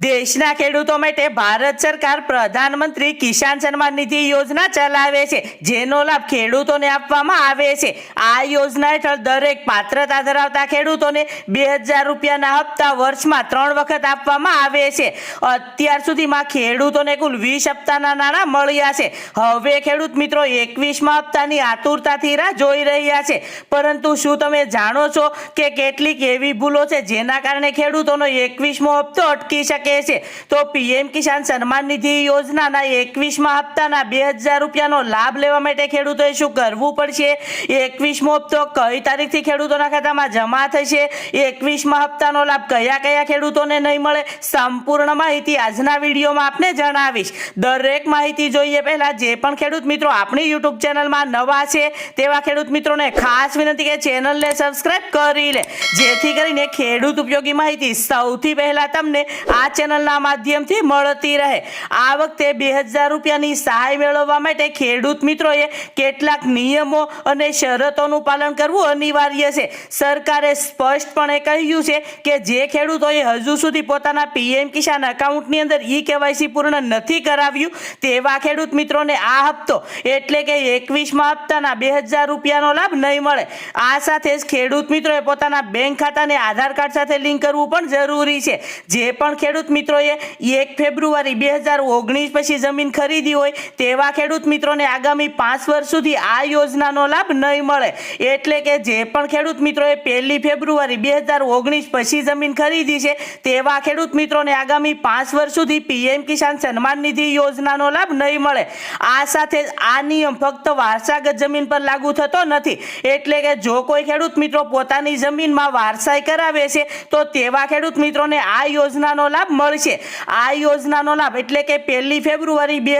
દેશના ખેડૂતો માટે ભારત સરકાર પ્રધાનમંત્રી કિસાન સન્માન નિધિ યોજના ચલાવે છે, જેનો લાભ ખેડૂતોને આપવામાં આવે છે. આ યોજના હેઠળ દરેક પાત્રતા ધરાવતા ખેડૂતોને બે હજાર રૂપિયાના હપ્તા વર્ષમાં ત્રણ વખત આપવામાં આવે છે. અત્યાર સુધીમાં ખેડૂતોને કુલ વીસ હપ્તાના નાણાં મળ્યા છે. હવે ખેડૂત મિત્રો એકવીસમાં હપ્તાની આતુરતાથી રાહ જોઈ રહ્યા છે. પરંતુ શું તમે જાણો છો કે કેટલીક એવી ભૂલો છે જેના કારણે ખેડૂતોનો એકવીસમો હપ્તો અટકી શકે છે? તો પીએમ કિસાન સન્માન નિધિ યોજનાના એકવીસમા હપ્તાના બે રૂપિયાનો લાભ લેવા માટે ખેડૂતોએ શું કરવું પડશે? એકવીસમો હપ્તો કઈ તારીખથી ખેડૂતોના ખાતામાં જમા થશે? એકવીસમા હપ્તાનો લાભ કયા કયા ખેડૂતોને નહીં મળે? સંપૂર્ણ માહિતી આજના વિડીયોમાં આપને જણાવીશ. દરેક માહિતી જોઈએ પહેલા જે પણ ખેડૂત મિત્રો આપણી યુટ્યુબ ચેનલમાં નવા છે, તેવા ખેડૂત મિત્રોને ખાસ વિનંતી કે ચેનલને સબસ્ક્રાઇબ કરી લે. જેથી કરીને ખેડૂત ઉપયોગી માહિતી સૌથી પહેલા તમને આ ચેનલના માધ્યમથી મળતી રહે. આ વખતે બે હજાર રૂપિયાની સહાય મેળવવા માટે ખેડૂત મિત્રોએ કેટલાક નિયમો અને શરતોનું પાલન કરવું અનિવાર્ય છે. સરકારે સ્પષ્ટપણે કહ્યું છે કે જે ખેડૂતોએ હજુ સુધી પોતાના પીએમ કિસાન એકાઉન્ટની અંદર ઈ કેવાયસી પૂર્ણ નથી કરાવ્યું તેવા ખેડૂત મિત્રોને આ હપ્તો એટલે કે એકવીસમાં હપ્તાના બે હજાર રૂપિયાનો લાભ નહીં મળે. આ સાથે જ ખેડૂત મિત્રોએ પોતાના બેંક ખાતાને આધાર કાર્ડ સાથે લિંક કરવું પણ જરૂરી છે. જે પણ ખેડૂત મિત્રોએ એક ફેબ્રુઆરી બે હજાર ઓગણીસ પછી જમીન ખરીદી હોય તેવા ખેડૂત મિત્રોને આગામી પાંચ વર્ષ સુધી આ યોજનાનો લાભ નહીં મળે. એટલે કે જે પણ ખેડૂત મિત્રોએ પહેલી ફેબ્રુઆરી બે હજાર ઓગણીસ પછી જમીન ખરીદી છે, તેવા ખેડૂત મિત્રોને આગામી પાંચ વર્ષ સુધી પીએમ કિસાન સન્માન નિધિ યોજનાનો લાભ નહીં મળે. આ સાથે આ નિયમ ફક્ત વારસાગત જમીન પર લાગુ થતો નથી. એટલે કે જો કોઈ ખેડૂત મિત્રો પોતાની જમીનમાં વારસાઈ કરાવે છે, તો તેવા ખેડૂત મિત્રોને આ યોજનાનો લાભ મળશે. આ યોજનાનો લાભ એટલે કે પહેલી ફેબ્રુઆરી બે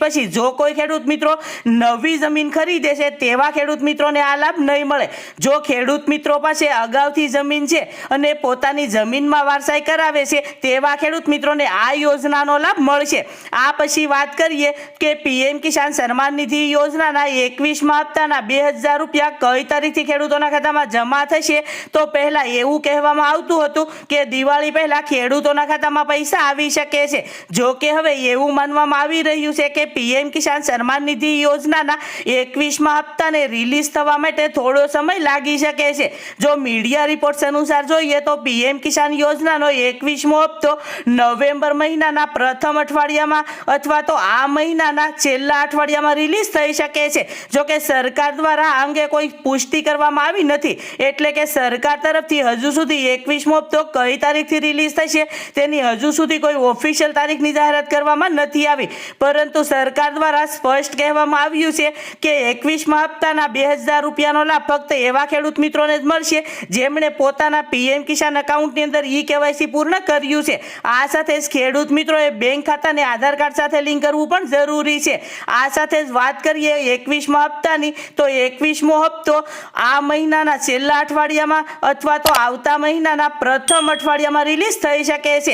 પછી જો કોઈ ખેડૂત મિત્રો નવી જમીન ખરીદે છે તેવા ખેડૂત મિત્રોને આ લાભ નહીં મળે. જો ખેડૂત મિત્રો પાસે અગાઉથી જમીન છે અને પોતાની જમીનમાં વારસાઈ કરાવે છે તેવા ખેડૂત મિત્રોને આ યોજનાનો લાભ મળશે. આ પછી વાત કરીએ કે પીએમ કિસાન સન્માન નિધિ યોજનાના એકવીસમાં હપ્તાના બે હજાર રૂપિયા કઈ તારીખથી ખેડૂતોના ખાતામાં જમા થશે? તો પહેલા એવું કહેવામાં આવતું હતું કે દિવાળી પહેલા ખેડૂતોના ખાતામાં પૈસા આવી શકે છે. જો કે હવે એવું માનવામાં આવી રહ્યું છે કે પીએમ કિસાન સન્માન નિધિ યોજનાના એકવીસમાં હપ્તાને રિલીઝ થવા માટે થોડો સમય લાગી શકે છે. જો મીડિયા રિપોર્ટ્સ અનુસાર જોઈએ તો પીએમ કિસાન યોજનાનો એકવીસમો હપ્તો નવેમ્બર મહિનાના પ્રથમ અઠવાડિયામાં અથવા તો આ મહિનાના છેલ્લા અઠવાડિયામાં રિલીઝ થઈ શકે છે. જો કે સરકાર દ્વારા આ અંગે કોઈ પુષ્ટિ કરવામાં આવી નથી. એટલે કે સરકાર તરફથી હજુ સુધી એકવીસમો હપ્તો કઈ તારીખથી રિલીઝ થશે તેની હજુ સુધી કોઈ ઓફિશિયલ તારીખની જાહેરાત કરવામાં નથી આવી. પરંતુ સરકાર દ્વારા સ્પષ્ટ કહેવામાં આવ્યું છે કે એકવીસમાં હપ્તાના બે હજાર રૂપિયાનો લાભ ફક્ત એવા ખેડૂત મિત્રોને જ મળશે જેમણે પોતાના પીએમ કિસાન એકાઉન્ટની અંદર ઈ કેવાયસી પૂર્ણ કર્યું છે. આ સાથે જ ખેડૂત મિત્રોએ બેંક ખાતાને આધાર કાર્ડ સાથે લિંક કરવું પણ જરૂરી છે. આ સાથે જ વાત કરીએ એકવીસમા હપ્તાની, તો એકવીસમો હપ્તો આ મહિનાના છેલ્લા અઠવાડિયામાં અથવા તો આવતા મહિનાના પ્રથમ અઠવાડિયામાં રિલીઝ થઈ શકે છે.